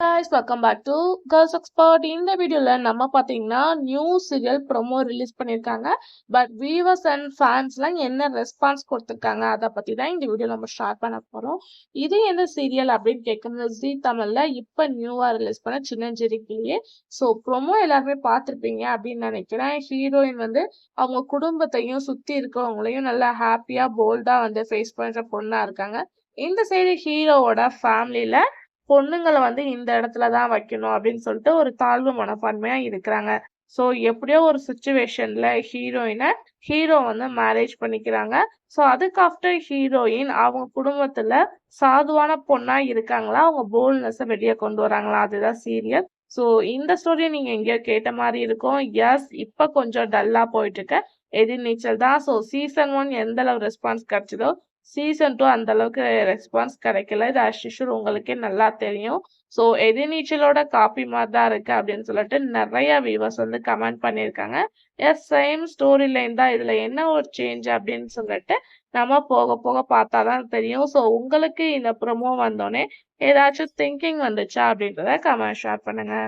guys welcome back to girls expert இந்த வீடியோல நம்ம பாத்தீங்கன்னா நியூ சீரியல் ப்ரோமோ ரிலீஸ் பண்ணிருக்காங்க. பட் வியூவர்ஸ் அண்ட் ஃபேன்ஸ்லாம் என்ன ரெஸ்பான்ஸ் கொடுத்துருக்காங்க அதை பத்தி தான் இந்த வீடியோ நம்ம ஷேர் பண்ண போறோம். இது எந்த சீரியல் அப்படின்னு கேட்கணும் ஜி தமிழ்ல இப்ப நியூவா ரிலீஸ் பண்ண சின்னஞ்சிரிக்கிலேயே. ஸோ ப்ரோமோ எல்லாருமே பார்த்துருப்பீங்க அப்படின்னு நினைக்கிறேன். ஹீரோயின் வந்து அவங்க குடும்பத்தையும் சுத்தி இருக்கிறவங்களையும் நல்லா ஹாப்பியா போல்டா வந்து ஃபேஸ் பண்ற பொண்ணா இருக்காங்க. இந்த சைடு ஹீரோவோட ஃபேமிலியில பொண்ணுங்களை வந்து இந்த இடத்துல தான் வைக்கணும் அப்படின்னு சொல்லிட்டு ஒரு தாழ்வு மனப்பான்மையா இருக்கிறாங்க. ஸோ எப்படியோ ஒரு சுச்சுவேஷன்ல ஹீரோயினை ஹீரோ வந்து மேரேஜ் பண்ணிக்கிறாங்க. ஸோ அதுக்கு ஆஃப்டர் ஹீரோயின் அவங்க குடும்பத்துல சாதுவான பொண்ணா இருக்காங்களா? அவங்க போல்னஸை வெளியே கொண்டு வராங்களா? அதுதான் சீரியல் ஸோ இந்த ஸ்டோரியை நீங்க எங்கேயோ கேட்ட மாதிரி இருக்கும். எஸ் இப்போ கொஞ்சம் டல்லா போயிட்டு இருக்க. எதிர்நீச்சல் தான். ஸோ சீசன் ஒன் எந்த அளவு ரெஸ்பான்ஸ் கிடைச்சதோ சீசன் டூ அந்த அளவுக்கு ரெஸ்பான்ஸ் கிடைக்கல. இது அஷிஷூர் உங்களுக்கே நல்லா தெரியும். ஸோ எதிர்நீச்சலோட காப்பி மாதிரி தான் இருக்கு அப்படின்னு சொல்லிட்டு நிறைய வியூவர்ஸ் வந்து கமெண்ட் பண்ணியிருக்காங்க. எஸ் சேம் ஸ்டோரி லைன் தான். இதுல என்ன ஒரு சேஞ்ச் அப்படின்னு சொல்லிட்டு நம்ம போக போக பார்த்தா தான் தெரியும். ஸோ உங்களுக்கு இந்த ப்ரொமோ வந்தோடனே ஏதாச்சும் திங்கிங் வந்துச்சா அப்படின்றத கமெண்ட் ஷேர் பண்ணுங்க.